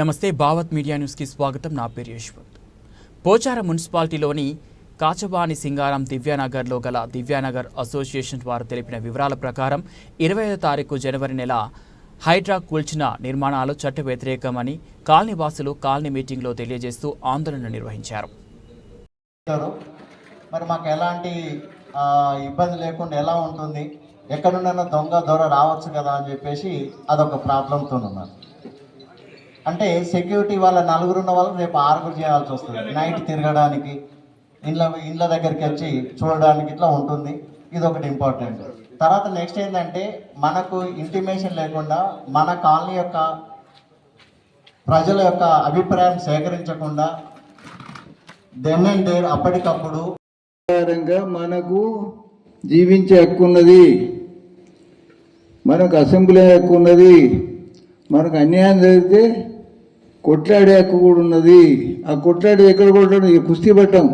నమస్తే భావత్ మీడియా న్యూస్కి స్వాగతం. నా పేరు యశ్వంత్. పోచారం మున్సిపాలిటీలోని కాచబాని సింగారం దివ్యానగర్లో గల దివ్యానగర్ అసోసియేషన్ వారు తెలిపిన వివరాల ప్రకారం ఇరవై ఐదో తారీఖు జనవరి నెల హైడ్రా కూల్చిన నిర్మాణాలు చట్ట వ్యతిరేకమని కాలనీ వాసులు కాలనీ మీటింగ్లో తెలియజేస్తూ ఆందోళన నిర్వహించారు. మరి మాకు ఎలాంటి ఇబ్బంది లేకుండా ఎలా ఉంటుంది? ఎక్కడున్నా దొంగ దొర రావచ్చు కదా అని చెప్పేసి అదొక ప్రాబ్లంతో ఉన్నారు అంటే సెక్యూరిటీ వాళ్ళ నలుగురు ఉన్న వాళ్ళకి రేపు ఆరుగురు చేయాల్సి వస్తుంది. నైట్ తిరగడానికి ఇండ్ల ఇండ్ల దగ్గరికి వచ్చి చూడడానికి ఇట్లా ఉంటుంది. ఇది ఒకటి ఇంపార్టెంట్ తర్వాత నెక్స్ట్ ఏంటంటే మనకు ఇంటిమేషన్ లేకుండా మన కాలనీ యొక్క ప్రజల యొక్క అభిప్రాయం సేకరించకుండా దెన్ అండ్ దేర్ అప్పటికప్పుడు మనకు జీవించే హక్కు ఉన్నది. మనకు అసెంబ్లీ హక్కు ఉన్నది. మనకు అన్యాయం జరిగితే కొట్లాడే హక్కు కూడా ఉన్నది. ఆ కొట్లాడి ఎక్కడ కూడా ఈ కుస్తీ పట్టం.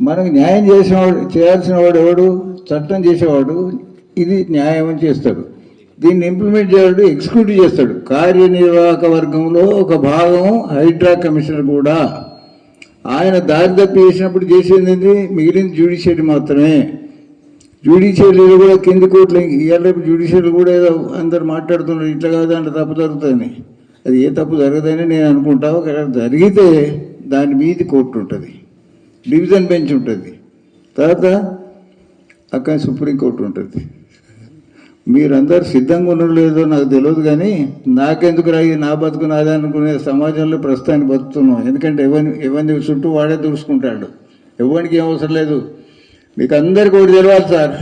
మనకు న్యాయం చేసినవాడు చేయాల్సిన వాడు ఎవడు? చట్టం చేసేవాడు ఇది న్యాయం అని చేస్తాడు. దీన్ని ఇంప్లిమెంట్ చేయడు ఎగ్జిక్యూటివ్ చేస్తాడు. కార్యనిర్వాహక వర్గంలో ఒక భాగం హైడ్రా కమిషనర్ కూడా. ఆయన దారి తప్పి చేసినప్పుడు చేసేది మిగిలిన మిగిలింది జ్యుడిషియరీ మాత్రమే. జ్యుడిషియరీలో కూడా కింది కోర్టులు ఇవాళ రేపు జ్యుడిషియరీ కూడా ఏదో అందరు మాట్లాడుతున్నారు. ఇట్లా కాదు అంటే తప్పు జరుగుతుంది. అది ఏ తప్పు జరగదని నేను అనుకుంటా ఒకవేళ జరిగితే దాని మీది కోర్టు ఉంటుంది డివిజన్ బెంచ్ ఉంటుంది. తర్వాత అక్కడ సుప్రీంకోర్టు ఉంటుంది. మీరందరు సిద్ధంగా ఉన్నారో లేదో నాకు తెలియదు కానీ నాకెందుకు రాయి నా బతుకు నాదే అనుకునే సమాజంలో ప్రస్తుతానికి బతుకుతున్నాం. ఎందుకంటే ఎవరిని ఎవరిని చుట్టూ వాడే దూసుకుంటాడు. ఎవరికి ఏం అవసరం లేదు. మీకు అందరికి ఒకటి తెలియాలి సార్.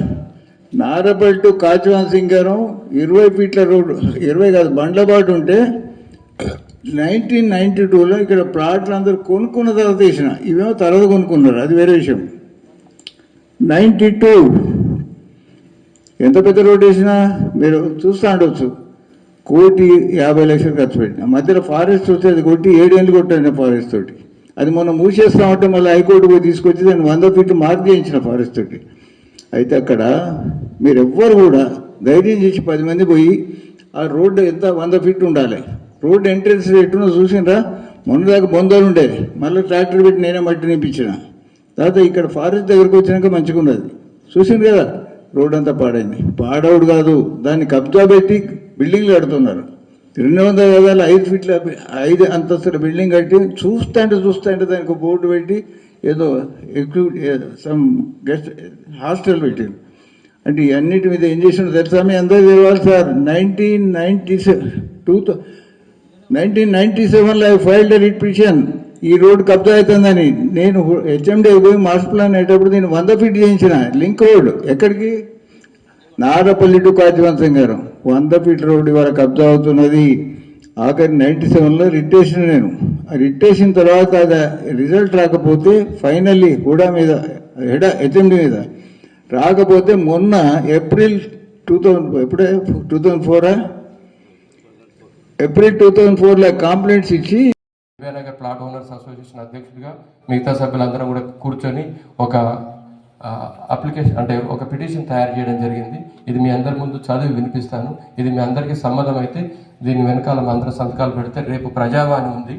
నారపల్టు టు కాచివాన్ సింగారం ఇరవై ఫీట్ల రోడ్డు ఇరవై కాదు బండ్లబాటు ఉంటే నైన్టీన్ నైన్టీ టూలో ఇక్కడ ప్లాట్లు అందరూ కొనుక్కున్న తర్వాత తీసిన. ఇవేమో తర్వాత కొనుక్కున్నారు. అది వేరే విషయం. Ninety two. ఎంత పెద్ద రోడ్డు వేసినా మీరు చూస్తూ ఉండొచ్చు. కోటి యాభై లక్షలు ఖర్చు పెట్టిన. మధ్యలో ఫారెస్ట్ వస్తే అది కొట్టి ఏడేళ్ళు కొట్టాను ఫారెస్ట్ తోటి. అది మొన్న మూసేస్తామంటే మళ్ళీ హైకోర్టు పోయి తీసుకొచ్చి దాన్ని వంద ఫీట్లు మార్క్ చేయించిన ఫారెస్ట్ తోటి. అయితే అక్కడ మీరు ఎవ్వరు కూడా ధైర్యం చేసి పది మంది పోయి ఆ రోడ్డు ఎంత వంద ఫీట్ ఉండాలి. Road entrance ఎట్టునో చూసినరా? మొన్నదాకా బొందలు ఉండేది. మళ్ళీ ట్రాక్టర్ పెట్టి నేనే మట్టి నింపించిన. తర్వాత ఇక్కడ ఫారెస్ట్ దగ్గరకు వచ్చినాక మంచిగా ఉన్నది చూసింది కదా? రోడ్ అంతా పాడైంది. పాడవుడు కాదు. దాన్ని కబ్జా పెట్టి బిల్డింగ్లు కడుతున్నారు. రెండు వందల గదాలు ఐదు ఫీట్ల ఐదు అంతస్తుల బిల్డింగ్ కట్టి చూస్తాంటే చూస్తాంటే దానికి బోర్డు పెట్టి ఏదో ఎక్కువ సమ్ గెస్ట్ హాస్టల్ పెట్టింది అంటే ఇవన్నిటి అన్నిటి మీద ఏం చేసినా తెలుసా మీ అందరూ తెలియాలి sir. Nineteen ninety two nineteen ninety సెవెన్లో ఐ ఫైల్డ్ రిట్ పిటిషన్. ఈ రోడ్ కబ్జా అవుతుందని. నేను హెచ్ఎండి పోయి మాస్టర్ ప్లాన్ అయ్యేటప్పుడు నేను వంద ఫీట్ చేయించిన. Link road. ఎక్కడికి? నారపల్లి టు కాచివంశం గారు వంద ఫీట్ రోడ్ ఇవాళ కబ్జా అవుతున్నది. ఆఖరి నైన్టీ సెవెన్లో రిటేషన్ నేను. ఆ రిటేషన్ తర్వాత అది రిజల్ట్ రాకపోతే ఫైనల్లీ హుడా మీద హెడ హెచ్ఎండి మీద. రాకపోతే మొన్న ఏప్రిల్ టూ థౌజండ్ ఎప్పుడే? టూ థౌజండ్ ఫోరా? ఏప్రిల్ టూ థౌజండ్ ఫోర్లో కంప్లైంట్స్ ఇచ్చి విజయనగర్ ప్లాట్ ఓనర్స్ అసోసియేషన్ అధ్యక్షుడిగా మిగతా సభ్యులందరం కూడా కూర్చొని ఒక అప్లికేషన్ అంటే ఒక పిటిషన్ తయారు చేయడం జరిగింది. ఇది మీ అందరి ముందు చదివి వినిపిస్తాను. ఇది మీ అందరికీ సమ్మతం అయితే దీని వెనకాల మా అందరం సంతకాలు పెడితే రేపు ప్రజావాణి ఉంది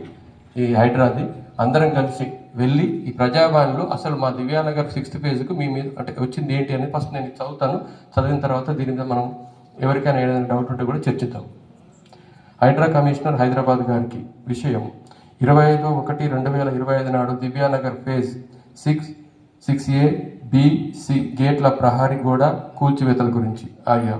ఈ హైదరాబాద్ అందరం కలిసి వెళ్ళి ఈ ప్రజావాణిలో అసలు మా దివ్యానగర్ సిక్స్త్ పేజ్కు మీ మీద అంటే వచ్చింది ఏంటి అని ఫస్ట్ నేను చదువుతాను. చదివిన తర్వాత దీని మీద మనం ఎవరికైనా ఏదైనా డౌట్ ఉంటే కూడా చర్చిద్దాం. హైడ్రా కమిషనర్ హైదరాబాద్ గారికి విషయం. ఇరవై ఐదు ఒకటి రెండు వేల ఇరవై ఐదు నాడు Divyanagar phase six six A B C గేట్ల ప్రహారీ గోడ కూల్చివేతల గురించి ఆయా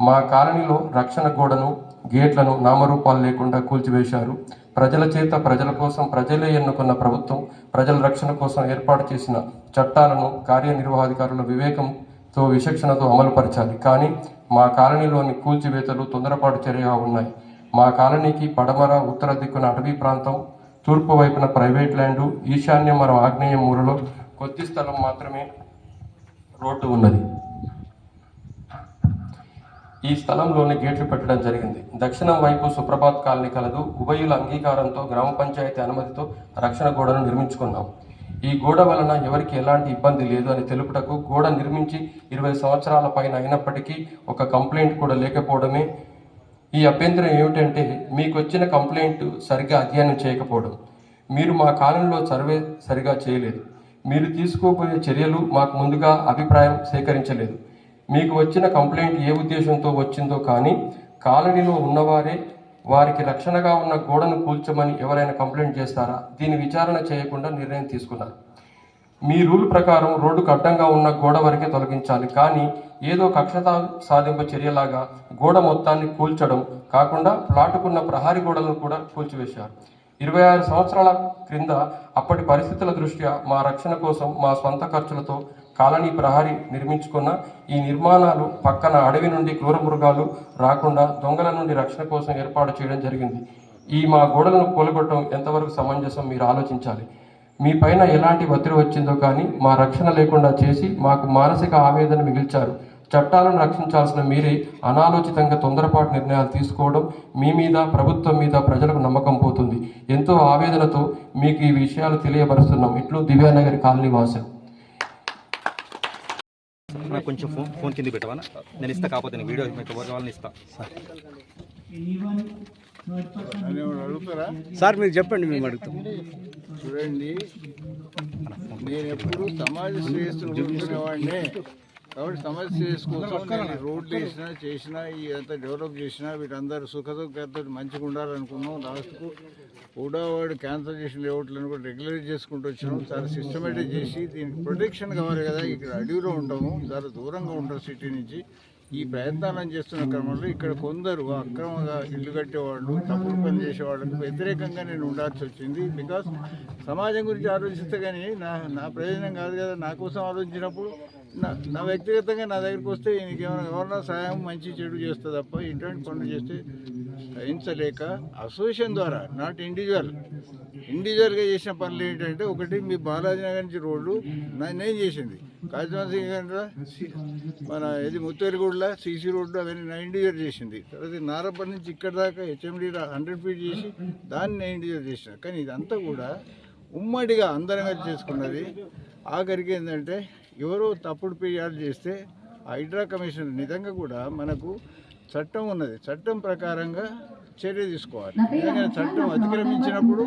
మా కాలనీలో రక్షణ గోడను గేట్లను నామరూపాలు లేకుండా కూల్చివేశారు. ప్రజల చేత ప్రజల కోసం ప్రజలే ఎన్నుకున్న ప్రభుత్వం ప్రజల రక్షణ కోసం ఏర్పాటు చేసిన చట్టాలను కార్యనిర్వాహాధికారుల వివేకంతో విచక్షణతో అమలుపరచాలి. కానీ మా కాలనీలోని కూల్చివేతలు తొందరపాటు చర్యగా ఉన్నాయి. మా కాలనీకి పడమర ఉత్తర దిక్కున అటవీ ప్రాంతం తూర్పు వైపున ప్రైవేట్ ల్యాండు ఈశాన్యం మరో ఆగ్నేయ మూలలో కొద్ది స్థలం మాత్రమే రోడ్డు ఉన్నది. ఈ స్థలంలోని గేట్లు పెట్టడం జరిగింది. దక్షిణం వైపు సుప్రభాత్ కాలనీ కలదు. ఉభయుల అంగీకారంతో గ్రామ పంచాయతీ అనుమతితో రక్షణ గోడను నిర్మించుకున్నాం. ఈ గోడ వలన ఎవరికి ఎలాంటి ఇబ్బంది లేదు అని తెలుపుటకు గోడ నిర్మించి ఇరవై సంవత్సరాల పైన అయినప్పటికీ ఒక కంప్లైంట్ కూడా లేకపోవడమే ఈ అభ్యంతరం ఏమిటంటే మీకు వచ్చిన కంప్లైంట్ సరిగ్గా అధ్యయనం చేయకపోవడం. మీరు మా కాలంలో సర్వే సరిగా చేయలేదు. మీరు తీసుకోబోయే చర్యలు మాకు ముందుగా అభిప్రాయం సేకరించలేదు. మీకు వచ్చిన కంప్లైంట్ ఏ ఉద్దేశంతో వచ్చిందో కానీ కాలనీలో ఉన్నవారే వారికి రక్షణగా ఉన్న గోడను కూల్చమని ఎవరైనా కంప్లైంట్ చేస్తారా? దీని విచారణ చేయకుండా నిర్ణయం తీసుకున్నారు. మీ రూల్ ప్రకారం రోడ్డుకు అడ్డంగా ఉన్న గోడ వరకే తొలగించాలి. కానీ ఏదో కక్షత సాధింపు చర్యలాగా గోడ మొత్తాన్ని కూల్చడం కాకుండా ప్లాటుకున్న ప్రహారీ గోడలను కూడా కూల్చివేశారు. ఇరవై ఆరు సంవత్సరాల క్రింద అప్పటి పరిస్థితుల దృష్ట్యా మా రక్షణ కోసం మా స్వంత ఖర్చులతో కాలనీ ప్రహారీ నిర్మించుకున్న ఈ నిర్మాణాలు పక్కన అడవి నుండి క్రూర మృగాలు రాకుండా దొంగల నుండి రక్షణ కోసం ఏర్పాటు చేయడం జరిగింది. ఈ మా గోడలను కూలగొట్టడం ఎంతవరకు సమంజసం మీరు ఆలోచించాలి? మీ పైన ఎలాంటి ఒత్తిడి వచ్చిందో కానీ మా రక్షణ లేకుండా చేసి మాకు మానసిక ఆవేదన మిగిల్చారు. చట్టాలను రక్షించాల్సిన మీరే అనాలోచితంగా తొందరపాటు నిర్ణయాలు తీసుకోవడం మీ మీద ప్రభుత్వం మీద ప్రజలకు నమ్మకం పోతుంది. ఎంతో ఆవేదనతో మీకు ఈ విషయాలు తెలియపరుస్తున్నాం. ఇట్లు దివ్యానగర్ కాలనీ వాసం నాకు కొంచెం ఫోన్ ఫోన్ కింద పెట్టవా నేను ఇస్తా కాకపోతే నేను వీడియో ఇస్తా. సార్ మీరు చెప్పండి మేము అడుగుతాం. చూడండి నేను ఎప్పుడు సమాజ శ్రేయస్సును కోరుకునేవాడిని కాబట్టి సమాజ శ్రేయస్సు కోసం రోడ్లు వేసినా చేసినా ఇదంతా డెవలప్ చేసినా వీటందరూ సుఖ మంచిగా ఉండాలనుకున్నాం. లాస్ట్కు వాడు క్యాన్సర్ చేసిన లేఅవుట్లను కూడా రెగ్యులరైజ్ చేసుకుంటూ వచ్చినాం. చాలా సిస్టమేటిక్ చేసి దీనికి ప్రొటెక్షన్ కావాలి కదా. ఇక్కడ అడవిలో ఉంటాము. చాలా దూరంగా ఉంటాం సిటీ నుంచి. ఈ ప్రయత్నాలను చేస్తున్న క్రమంలో ఇక్కడ కొందరు అక్రమంగా ఇల్లు కట్టేవాళ్ళు తప్పుడు పని చేసేవాళ్ళకి వ్యతిరేకంగా నేను ఉండాల్సి వచ్చింది. బికాస్ సమాజం గురించి ఆలోచిస్తే కానీ నా నా ప్రయోజనం కాదు కదా. నా కోసం ఆలోచించినప్పుడు నా నా వ్యక్తిగతంగా నా దగ్గరికి వస్తే ఈయనకి ఏమైనా ఎవరైనా సహాయం మంచి చెడు చేస్తే తప్ప ఇటువంటి పనులు చేస్తే సహించలేక అసోసియేషన్ ద్వారా నాట్ ఇండివిజువల్ ఇండివిజువల్గా చేసిన పనులు ఏంటంటే ఒకటి మీ బాలాజీ నగర్ నుంచి రోడ్లు నేను చేసింది. కాజీమాన్ సింగ్ మన ఇది ముత్తేరుగూడలో సీసీ రోడ్డు అవన్నీ నా ఇండివిజువల్ చేసింది. తర్వాత నారప్పటి నుంచి ఇక్కడ దాకా హెచ్ఎండి హండ్రెడ్ ఫీట్ చేసి దాన్ని నేను ఇండివిజువల్ చేసిన. కానీ ఇదంతా కూడా ఉమ్మడిగా అందరం కలిసి చేసుకున్నది. ఆఖరికి ఏంటంటే ఎవరో తప్పుడు ఫిర్యాదు చేస్తే ఆ హైడ్రా కమిషన్ నిజంగా కూడా మనకు చట్టం ఉన్నది. చట్టం ప్రకారంగా చర్య తీసుకోవాలి. నిజంగా చట్టం అతిక్రమించినప్పుడు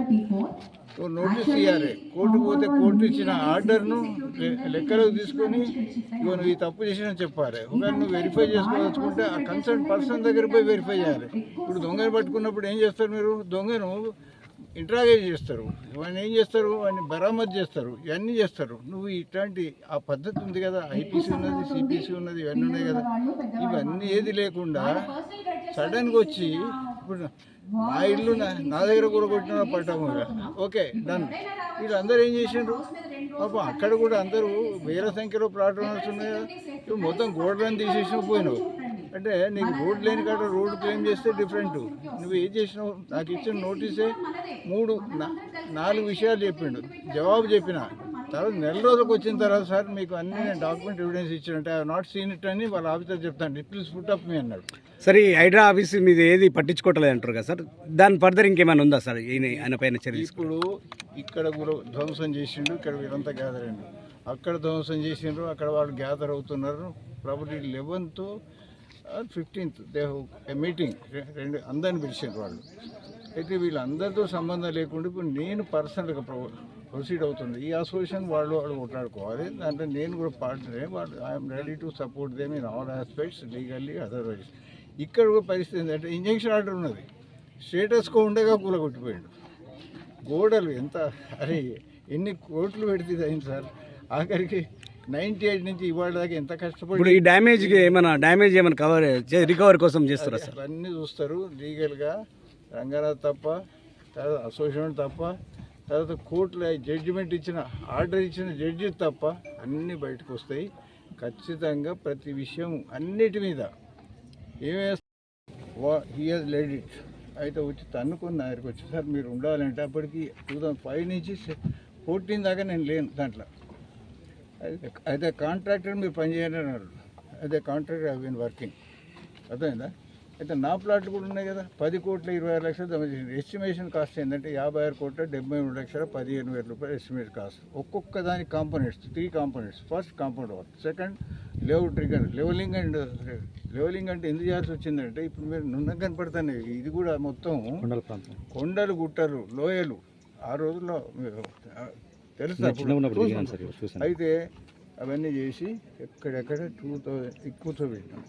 నోటీస్ ఇవ్వాలి కోర్టు పోతే కోర్టు ఇచ్చిన ఆర్డర్ను లెక్కలోకి తీసుకొని ఇగో నువ్వు ఈ తప్పు చేసినా చెప్పాలి. ఒకవేళ నువ్వు వెరిఫై చేసుకోదలుచుకుంటే ఆ కన్సర్న్ పర్సన్ దగ్గర పోయి వెరిఫై చేయాలి. ఇప్పుడు దొంగను పట్టుకున్నప్పుడు ఏం చేస్తారు మీరు? దొంగను ఇంట్రాగేట్ చేస్తారు. ఇవన్నీ ఏం చేస్తారు? వాడిని బరామత్ చేస్తారు. ఇవన్నీ చేస్తారు. నువ్వు ఇట్లాంటి ఆ పద్ధతి ఉంది కదా ఐపీసీ ఉన్నది సిపిసి ఉన్నది ఇవన్నీ ఉన్నాయి కదా. ఇవన్నీ ఏది లేకుండా సడన్గా వచ్చి ఇప్పుడు మా ఇల్లు నా దగ్గర కూడా కొట్టిన పట్టాము ఓకే డన్. వీళ్ళందరూ ఏం చేసిండ్రు? పాపం అక్కడ కూడా అందరూ వేల సంఖ్యలో ప్లాట్ ఓనర్స్ ఉన్నాయి కదా. ఇప్పుడు మొత్తం గోడలను తీసేసిన పోయినావు అంటే నీకు రోడ్ లేని కాడ రోడ్ క్లెయిమ్ చేస్తే డిఫరెంట్ నువ్వు ఏం చేసినావు? నాకు ఇచ్చిన నోటీసే మూడు నాలుగు విషయాలు చెప్పిండు. జవాబు చెప్పిన. తర్వాత నెల రోజులకు వచ్చిన తర్వాత సార్ మీకు అన్ని నేను డాక్యుమెంట్ ఎవిడెన్స్ ఇచ్చినట్టే. ఐ నాట్ సీన్ ఇట్ అని వాళ్ళ ఆఫీసర్ చెప్తాను ప్లీజ్ పుట్ అప్ మీ అన్నాడు. సరే ఈ హైడ్రా ఆఫీస్ మీద ఏది పట్టించుకోవట్లేదు అంటారు కదా సార్? దాని ఫర్దర్ ఇంకేమైనా ఉందా సార్? ఈయన ఆయన పైన చర్య ఇప్పుడు ఇక్కడ కూడా ధ్వంసం చేసిండు. ఇక్కడ వీరంతా గ్యాదర్ అయ్యిండు అక్కడ ధ్వంసం చేసిండ్రు. అక్కడ వాళ్ళు గ్యాదర్ అవుతున్నారు. Property eleventh fifteenth they a meeting రెండు అందరిని పిలిచారు వాళ్ళు. అయితే వీళ్ళందరితో సంబంధం లేకుండా ఇప్పుడు నేను పర్సనల్గా ప్రొసీడ్ అవుతుంది ఈ అసోసియేషన్ వాళ్ళు వాళ్ళు కొట్లాడుకోవాలి దాంట్లో నేను కూడా పార్ట్నరే వాళ్ళు I'm ready to support them in all aspects legally otherwise ఇక్కడ కూడా పరిస్థితి ఏంటంటే ఇంజక్షన్ ఆర్డర్ ఉన్నది. స్టేటస్కో ఉండగా కూలగొట్టిపోయాడు. గోడలు ఎంత అరే ఎన్ని కోట్లు పెడితే ఇది అయింది సార్? ఆఖరికి నైంటీ ఎయిట్ నుంచి ఇవాళ దాకా ఎంత ఇప్పుడు కష్టపడి ఈ డ్యామేజ్కి ఏమైనా డ్యామేజ్ ఏమైనా కవర్ రికవరీ కోసం చేస్తారా సార్? అన్నీ చూస్తారు. లీగల్గా రంగారావు తప్ప తర్వాత అసోసియేషన్ తప్ప తర్వాత కోర్టులో జడ్జిమెంట్ ఇచ్చిన ఆర్డర్ ఇచ్చిన జడ్జి తప్ప అన్నీ బయటకు వస్తాయి. ఖచ్చితంగా ప్రతి విషయం అన్నిటి మీద ఏమే హీ హాజ్ లెడ్ ఇట్ అయితే వచ్చి తన్నుకొని నా దగ్గరికి వచ్చి సార్ మీరు ఉండాలంటే అప్పటికి టూ థౌజండ్ ఫైవ్ నుంచి ఫోర్టీన్ దాకా నేను లేను దాంట్లో. అయితే అయితే కాంట్రాక్టర్ మీరు పని చేయండి అన్నారు. అయితే కాంట్రాక్టర్ హ్యావ్ బీన్ వర్కింగ్ అర్థమైందా? అయితే నా ప్లాట్లు కూడా ఉన్నాయి కదా. పది కోట్ల ఇరవై ఆరు లక్షలు జమ చేసింది. ఎస్టిమేషన్ కాస్ట్ ఏంటంటే యాభై ఆరు కోట్ల డెబ్బై మూడు లక్షల పదిహేను వేల రూపాయలు ఎస్టిమేట్ కాస్ట్ ఒక్కొక్క దాని components three components first compound wall second layout trigger leveling and leveling అంటే ఎందుకు చేయాల్సి వచ్చిందంటే ఇప్పుడు మీరు నున్న కనపడుతున్నాయి. ఇది కూడా మొత్తం కొండల ప్రాంతం. కొండలు గుట్టలు లోయలు. ఆ రోజుల్లో తెలుసా చూసాను అయితే అవన్నీ చేసి ఎక్కడెక్కడ టూ థౌజండ్ కూర్చోబెట్టాం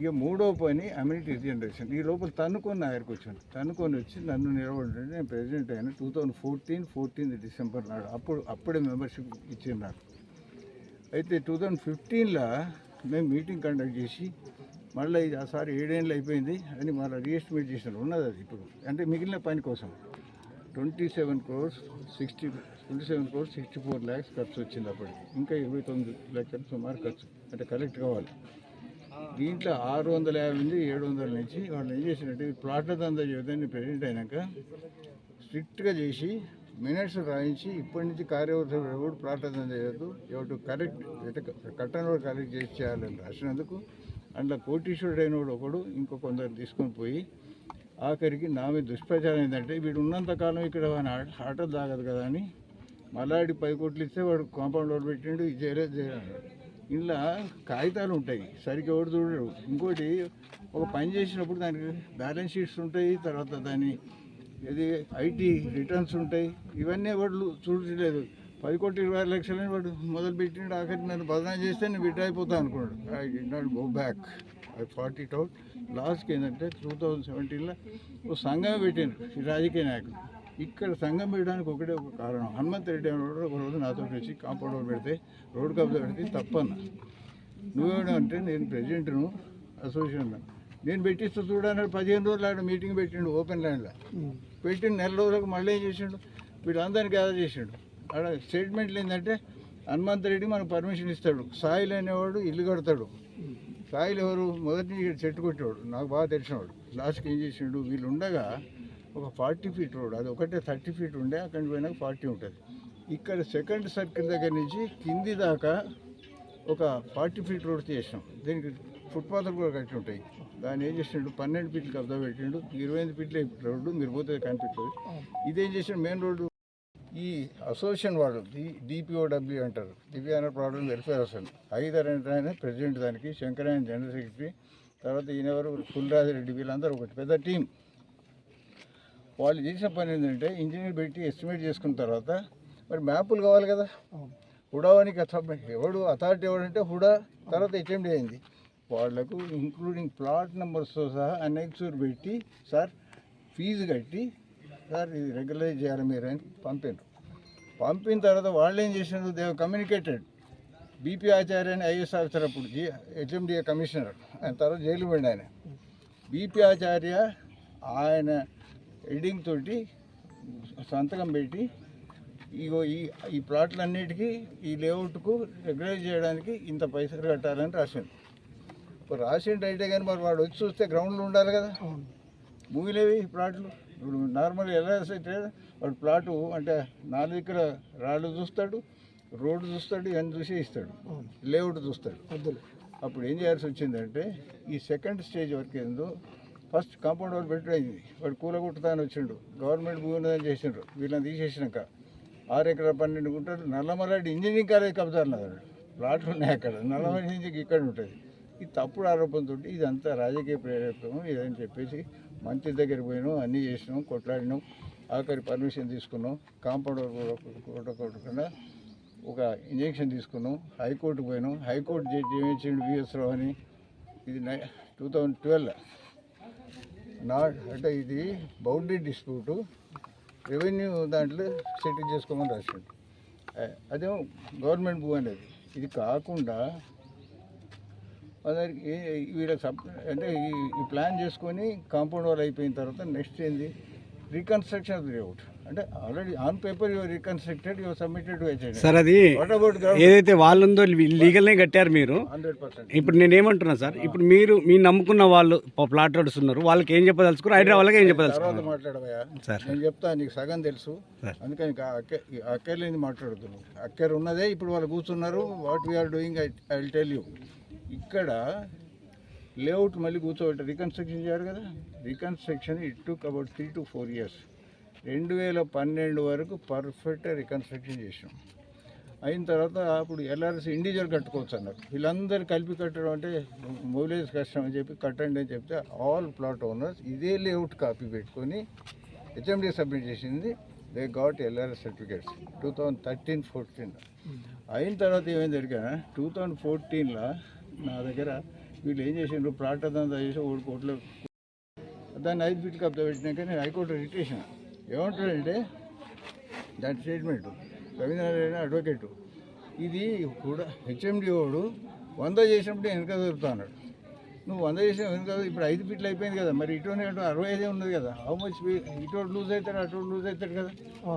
ఇక మూడో పని అమ్యూనిటీ జనరేషన్ ఈ లోపల తన్నుకొని నా దగ్గరికి వచ్చాను. తన్నుకొని వచ్చి నన్ను నిలబడి నేను ప్రెసిడెంట్ అయిన two thousand fourteen fourteenth December నాడు. అప్పుడు అప్పుడే మెంబర్షిప్ ఇచ్చింది నాకు అయితే టూ థౌజండ్ ఫిఫ్టీన్లో మేము మీటింగ్ కండక్ట్ చేసి మళ్ళీ ఇది ఆ సారి ఏడేళ్ళు అయిపోయింది అని మళ్ళీ రీఎస్టిమేట్ చేసినారు. ఉన్నది అది ఇప్పుడు. అంటే మిగిలిన పని కోసం. Twenty seven crores sixty twenty seven crores sixty four lakhs ఖర్చు వచ్చింది అప్పటికి. ఇంకా ఇరవై తొమ్మిది లక్షలు సుమారు ఖర్చు. అంటే కలెక్ట్ కావాలి. దీంట్లో ఆరు వందల యాభై నుంచి ఏడు వందల నుంచి వాళ్ళు ఏం చేసినట్టు ప్లాట్ల దందా చేయదని ప్రెసిడెంట్ అయినాక స్ట్రిక్ట్గా చేసి మినిట్స్ రాయించి ఇప్పటి నుంచి కార్యవర్గం ఎవరు ప్లాట్ల దందా చేయొద్దు ఎవరు కరెక్ట్ కట్టని వాడు కరెక్ట్ చేసి చేయాలని రాసినందుకు అందులో కోటీశ్వరుడు అయిన వాడు ఒకడు ఇంకో కొందరు తీసుకొని పోయి ఆఖరికి నా మీద దుష్ప్రచారం ఏంటంటే వీడు ఉన్నంతకాలం ఇక్కడ వాని ఆట- ఆటలు తాగదు కదా అని మలాడి పై కోట్లు ఇస్తే వాడు కాంపౌండ్ వాడు పెట్టిండు ఇది చేయలేదు చేయలేదు కాగితాలు ఉంటాయి సరిగ్గా ఎవడు చూడరు. ఇంకోటి ఒక పని చేసినప్పుడు దానికి బ్యాలెన్స్ షీట్స్ ఉంటాయి తర్వాత దాని ఇది ఐటీ రిటర్న్స్ ఉంటాయి. ఇవన్నీ వాడు చూడలేదు పది కోట్ల ఇరవై ఆరు లక్షలని వాడు మొదలు పెట్టిండు ఆఖరికి నన్ను బదనాం చేస్తే నేను విట్ అయిపోతాను అనుకున్నాడు. I did not go back. I fought it out. లాస్ట్కి ఏంటంటే టూ థౌజండ్ సెవెంటీన్లో ఓ సంఘం పెట్టాను ఈ రాజకీయ నాయకులు. ఇక్కడ సంఘం పెట్టడానికి ఒకటే ఒక కారణం. హనుమంత్ రెడ్డి అనేవాడు ఒక రోజు నాతో వచ్చి కాంపౌండ్ వాల్ పెడితే రోడ్ కబ్జా పెడితే తప్పన్న. నువ్వేమంటే నేను ప్రెసిడెంట్ను అసోసియేషన్ నేను పెట్టిస్తూ చూడన్నాడు పదిహేను రోజులు ఆడ మీటింగ్ పెట్టిండు ఓపెన్ ల్యాండ్లో. పెట్టిన నెల రోజులకు మళ్ళీ ఏం చేసిండు? వీళ్ళందరినీ గ్యాదర్ చేసిండు. ఆడ స్టేట్మెంట్లు ఏంటంటే హనుమంత్ రెడ్డి మనకు పర్మిషన్ ఇస్తాడు. సాయిల్ అనేవాడు ఇల్లు కడతాడు. సాయిల్ ఎవరు మొదటి చెట్టు కొట్టేవాడు నాకు బాగా తెలిసినవాడు. లాస్ట్కి ఏం చేసిండు? వీళ్ళు ఉండగా ఒక ఫార్టీ ఫీట్ రోడ్ అది ఒకటే థర్టీ ఫీట్ ఉండే అక్కడికి పోయినాక ఫార్టీ ఉంటుంది. ఇక్కడ సెకండ్ సర్కిల్ దగ్గర నుంచి కింది దాకా ఒక ఫార్టీ ఫీట్ రోడ్ చేసాం దీనికి ఫుట్పాత్లు కూడా కట్టి ఉంటాయి. దాన్ని ఏం చేసిండు? పన్నెండు ఫీట్లు కబ్జా పెట్టిండు. ఇరవై ఐదు ఫీట్లే రోడ్డు మీరు పోతే కనిపిస్తుంది. ఇదేం చేసిండు? మెయిన్ రోడ్డు ఈ అసోసియేషన్ వాళ్ళు డి డిపిఓడబ్ల్యూ అంటారు. దివ్యాంగ ప్రాబ్లం వెల్ఫేర్ అసలు. ఐదర్ అంటే ఆయన ప్రెసిడెంట్ దానికి శంకరాయన జనరల్ సెక్రటరీ తర్వాత ఈయనెవరు పుల్రాజిరెడ్డి వీళ్ళందరూ ఒకటి పెద్ద టీం వాళ్ళు చేసిన పని ఏంటంటే ఇంజనీర్ పెట్టి ఎస్టిమేట్ చేసుకున్న తర్వాత మరి మ్యాపులు కావాలి కదా. హుడావానికి ఎవడు అథారిటీ ఎవడంటే హుడా తర్వాత హెచ్ఎండి అయింది. వాళ్ళకు ఇంక్లూడింగ్ ప్లాట్ నెంబర్స్తో సహా అనెక్సూర్ పెట్టి సార్ ఫీజు కట్టి సార్ ఇది రెగ్యులైజ్ చేయాలి మీరు అని పంపారు పంపిన తర్వాత వాళ్ళు ఏం చేసినారు దేవ్ కమ్యూనికేటెడ్ బీపీ ఆచార్య అని ఐఎస్ ఆఫీసర్ అప్పుడు జీ హెచ్ఎండిఏ కమిషనర్ ఆయన తర్వాత జైలు పోయింది ఆయన. బీపీ ఆచార్య ఆయన ఎడింగ్ తోటి సంతకం పెట్టి ఇగో ఈ ఈ ప్లాట్లన్నిటికీ ఈ లేఅవుట్కు రెగ్యులైజ్ చేయడానికి ఇంత పైసలు కట్టాలని రాసిండు. ఇప్పుడు రాసిండు అయితే కానీ మరి వాడు వచ్చి చూస్తే గ్రౌండ్లో ఉండాలి కదా. మూవీలేవి ఈ ప్లాట్లు. ఇప్పుడు నార్మల్గా ఎలా అయితే వాడు ప్లాటు అంటే నాలుగు ఇక్కడ రాళ్ళు చూస్తాడు రోడ్డు చూస్తాడు ఇవన్నీ చూసి ఇస్తాడు. లేఅవుట్ చూస్తాడు. అప్పుడు ఏం చేయాల్సి వచ్చిందంటే ఈ సెకండ్ స్టేజ్ వరకు ఏందో ఫస్ట్ కాంపౌండ్ వాల్ పెట్టడం వాడు కూల కుట్టుతాని వచ్చిండు. గవర్నమెంట్ భూమి ఉన్నదని చేసిండ్రు. వీళ్ళని తీసేసినాక ఆరు ఎకరా పన్నెండు గుంటలు నల్లమలాడి ఇంజనీరింగ్ కాలేజ్ కబ్జాలు ప్లాట్లు ఉన్నాయి అక్కడ. నల్లమల్లి ఇంజిన్ ఇక్కడ ఉంటుంది. ఈ తప్పుడు ఆరోపణతో ఇదంతా రాజకీయ ప్రేరేపం ఇదని చెప్పేసి మంత్రి దగ్గరికి పోయినాం అన్నీ చేసినాం కొట్లాడినాం ఆఖరి పర్మిషన్ తీసుకున్నాం కాంపౌండర్ కొట్టకుండా ఒక ఇంజెక్షన్ తీసుకున్నాం హైకోర్టు పోయినాం. హైకోర్టు జడ్జి ఏమి విఎస్ రావు అని ఇది టూ థౌజండ్ ట్వెల్వ్ నా అంటే ఇది బౌండరీ డిస్ప్యూటు రెవెన్యూ దాంట్లో సెటిల్ చేసుకోమని రాసిండు. అదేమో గవర్నమెంట్ భూ అనేది. ఇది కాకుండా అందరికి వీళ్ళకి సబ్ అంటే ఈ ప్లాన్ చేసుకొని కాంపౌండ్ వాల్ అయిపోయిన తర్వాత నెక్స్ట్ ఏంది? రీకన్స్ట్రక్షన్ ఆఫ్ లేఅవుట్ అంటే already on paper your reconstructed your submitted sir అది ఏదైతే వాళ్ళు ఉందో లీగల్నే కట్టారు మీరు హండ్రెడ్ పర్సెంట్ ఇప్పుడు నేను ఏమంటున్నా సార్ ఇప్పుడు మీరు మీ నమ్ముకున్న వాళ్ళు ప్లాట్ ఉన్నారు వాళ్ళకి ఏం చెప్పదలుచుకున్నారు? హైదరాబాద్ వాళ్ళకి ఏం చెప్పదలుచుకున్నారు? మాట్లాడవయ్యా. సార్. నేను చెప్తా నీకు సగం తెలుసు. అందుకని అక్కర్లేని మాట్లాడదు నువ్వు అక్కర ఉన్నదే ఇప్పుడు వాళ్ళు కూర్చున్నారు. What we're doing I I tell you ఇక్కడ లేఅవుట్ మళ్ళీ కూర్చోబెట్టి రికన్స్ట్రక్షన్ చేయాలి కదా? Reconstruction it took about three to four years రెండు వేల పన్నెండు వరకు పర్ఫెక్ట్ రికన్స్ట్రక్షన్ చేసినాం అయిన తర్వాత అప్పుడు ఎల్ఆర్ఎస్ ఇండివిజువల్ కట్టుకోవచ్చు అన్నారు. వీళ్ళందరూ కలిపి కట్టడం అంటే మొబిలైజ్ కష్టం అని చెప్పి కట్టండి అని చెప్తే ఆల్ ప్లాట్ ఓనర్స్ ఇదే లేఅవుట్ కాపీ పెట్టుకొని హెచ్ఎండి సబ్మిట్ చేసింది. They got LRS certificates two thousand thirteen fourteen అయిన తర్వాత ఏమైంది జరిగా టూ థౌజండ్ ఫోర్టీన్లో నా దగ్గర వీళ్ళు ఏం చేసిండ్రు? ప్లాట్ అదంతా చేసి ఓడి కోట్లు దాన్ని ఐదు ఫీట్ కబ్జా పెట్టినాక నేను హైకోర్టు రిటేషన్. ఏమంటాడంటే దాని స్టేట్మెంట్. రవీంద్రనారాయణ అడ్వకేటు. ఇది కూడా హెచ్ఎండి వాడు వంద చేసినప్పుడు వెనక దొరుకుతా అన్నాడు. నువ్వు వంద చేసిన వెనక ఇప్పుడు ఐదు ఫీట్లు అయిపోయింది కదా మరి ఇటువంటి అటు అరవై ఐదే ఉన్నది కదా. హౌ మచ్ ఇటు లూజ్ అవుతాడు అటు లూజ్ అవుతాడు కదా.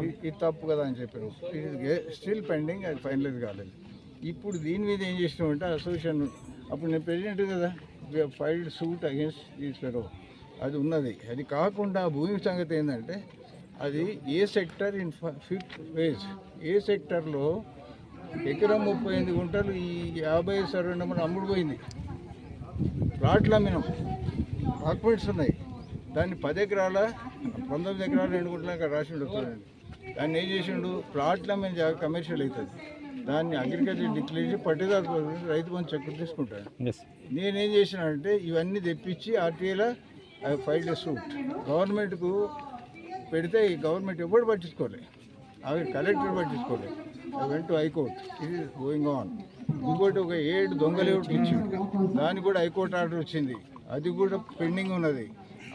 ఇది తప్పు కదా అని చెప్పారు. ఇది స్టిల్ పెండింగ్ అది ఫైనలైజ్ కాలేదు. ఇప్పుడు దీని మీద ఏం చేసినామంటే అసోసియేషన్ అప్పుడు నేను ప్రెసిడెంట్ కదా. Filed suit against these fellow అది ఉన్నది. అది కాకుండా భూమి సంగతి ఏంటంటే అది A sector in fifth phase A సెక్టర్లో ఎకరం ముప్పై ఎనిమిది గుంటలు ఈ యాభై సర్వే నెంబర్ అమ్ముడు పోయింది. ప్లాట్లు అమ్మినాం. డాక్యుమెంట్స్ ఉన్నాయి. దాన్ని పది ఎకరాల పంతొమ్మిది ఎకరాలు రెండు గుంటలు అక్కడ రాసిండు చూడండి. దాన్ని ఏం చేసిండు? ప్లాట్లు అమ్మిన జాగా కమర్షియల్ అవుతుంది. దాన్ని అగ్రికల్చర్ డిక్లేర్ చేసి పట్టేదారు రైతు బంధు చెక్ తీసుకుంటాడు. నేనేం చేసినానంటే ఇవన్నీ తెప్పించి ఆర్టీఐలో ఫైల్ సూట్ గవర్నమెంట్కు పెడితే ఈ గవర్నమెంట్ ఎప్పుడు పట్టించుకోలే. అవి కలెక్టర్ పట్టించుకోలే. ఐ వెంట్ హైకోర్ట్ ఇది గోయింగ్ ఆన్ ఇంకోటి ఒక ఏడు దొంగలేవుట్లు ఇచ్చిండు. దానికి కూడా హైకోర్టు ఆర్డర్ వచ్చింది. అది కూడా పెండింగ్ ఉన్నది.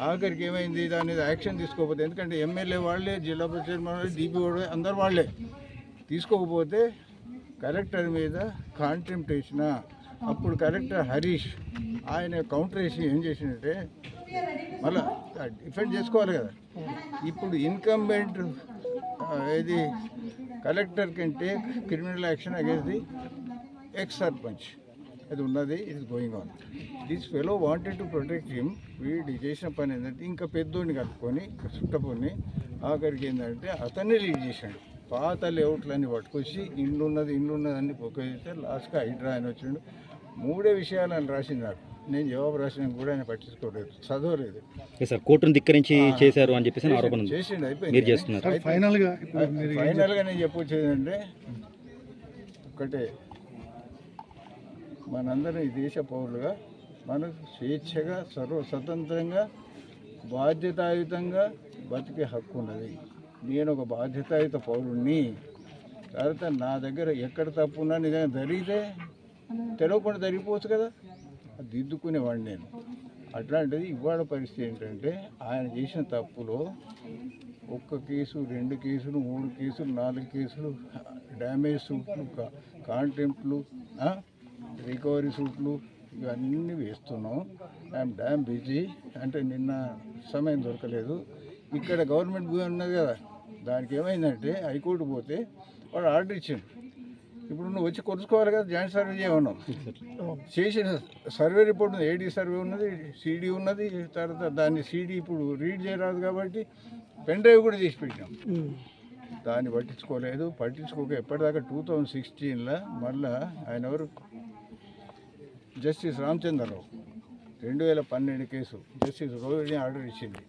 ఆఖరికి ఏమైంది? దాని మీద యాక్షన్ తీసుకోకపోతే ఎందుకంటే ఎమ్మెల్యే వాళ్ళే జిల్లా పరిషత్ వాళ్ళే డీపీ వాళ్ళే అందరు వాళ్ళే. తీసుకోకపోతే కలెక్టర్ మీద కాంటెంప్ట్ వేసిన అప్పుడు కలెక్టర్ హరీష్ ఆయన కౌంటర్ వేసి ఏం చేసిందంటే మళ్ళా డిఫెండ్ చేసుకోవాలి కదా. ఇప్పుడు ఇన్కంబెంట్ ఇది కలెక్టర్ కంటే criminal action against the ex sarpanch అది ఉన్నది it going on this fellow wanted to protect him వీడి చేసిన పని ఏంటంటే ఇంకా పెద్దోడిని కలుపుకొని చుట్టపోని ఆఖరికి ఏంటంటే అతన్ని లీడ్ చేశాడు. పాత లేఅవుట్లన్నీ పట్టుకొచ్చి ఇండ్లు ఉన్నది ఇండ్లు ఉన్నది అన్ని పొక్కేస్తే లాస్ట్గా హైడ్రా అని వచ్చిండు. మూడే విషయాలు అని రాసింది నాకు నేను జవాబు రాసిన కూడా ఆయన పట్టించుకోలేదు. చదవలేదు. సార్ కోర్టును ధిక్కరించి చేశారు అని చెప్పేసి ఆరోపణ చేసిండు అయిపోయింది. మీరు చేస్తున్నారు. ఫైనల్గా ఫైనల్గా నేను చెప్పొచ్చేది అంటే ఒకటే మనందరం ఈ దేశ పౌరులుగా మనకు స్వేచ్ఛగా సర్వ స్వతంత్రంగా బాధ్యతాయుతంగా బతికే హక్కు ఉన్నది. నేను ఒక బాధ్యతాయుత పౌరుణ్ణి. తర్వాత నా దగ్గర ఎక్కడ తప్పు ఉన్నా నిజంగా జరిగితే తెలియకుండా జరిగిపోవచ్చు కదా. అది దిద్దుకునేవాడిని నేను. అట్లాంటిది ఇవాళ పరిస్థితి ఏంటంటే ఆయన చేసిన తప్పులో ఒక్క కేసు రెండు కేసులు మూడు కేసులు నాలుగు కేసులు డ్యామేజ్ సూట్లు కాంటెంప్ట్లు రికవరీ సూట్లు ఇవన్నీ వేస్తున్నాం. I'm damn busy. అంటే నిన్న సమయం దొరకలేదు. ఇక్కడ గవర్నమెంట్ భూమి ఉన్నది కదా. దానికి ఏమైందంటే హైకోర్టు పోతే వాడు ఆర్డర్ ఇచ్చిండు. ఇప్పుడు నువ్వు వచ్చి కొలుసుకోవాలి కదా జాయింట్ సర్వే చేయమన్నాం చేసిన సర్వే రిపోర్ట్ ఉంది ఏడీ సర్వే ఉన్నది సీడీ ఉన్నది తర్వాత దాన్ని సీడీ ఇప్పుడు రీడ్ చేయరాదు కాబట్టి పెన్ డ్రైవ్ కూడా చేసి పెట్టినాం. దాన్ని పట్టించుకోలేదు. పట్టించుకోక ఎప్పటిదాకా టూ థౌజండ్ సిక్స్టీన్లో మళ్ళా ఆయన ఎవరు? జస్టిస్ రామచంద్రరావు. రెండు వేల పన్నెండు కేసు. జస్టిస్ రోహిణి ఆర్డర్ ఇచ్చింది.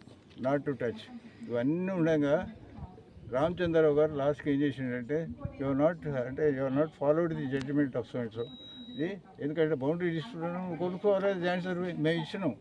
Not to touch. ఇవన్నీ ఉండగా రామచంద్రరావు గారు లాస్ట్కి ఏం చేసిండంటే యువర్ నాట్ అంటే your not followed the judgement of so so ఇది ఎందుకంటే బౌండరీ డిస్ప్యూట్ కొనుక్కోవాలి జాయింట్ మేము ఇచ్చినాం.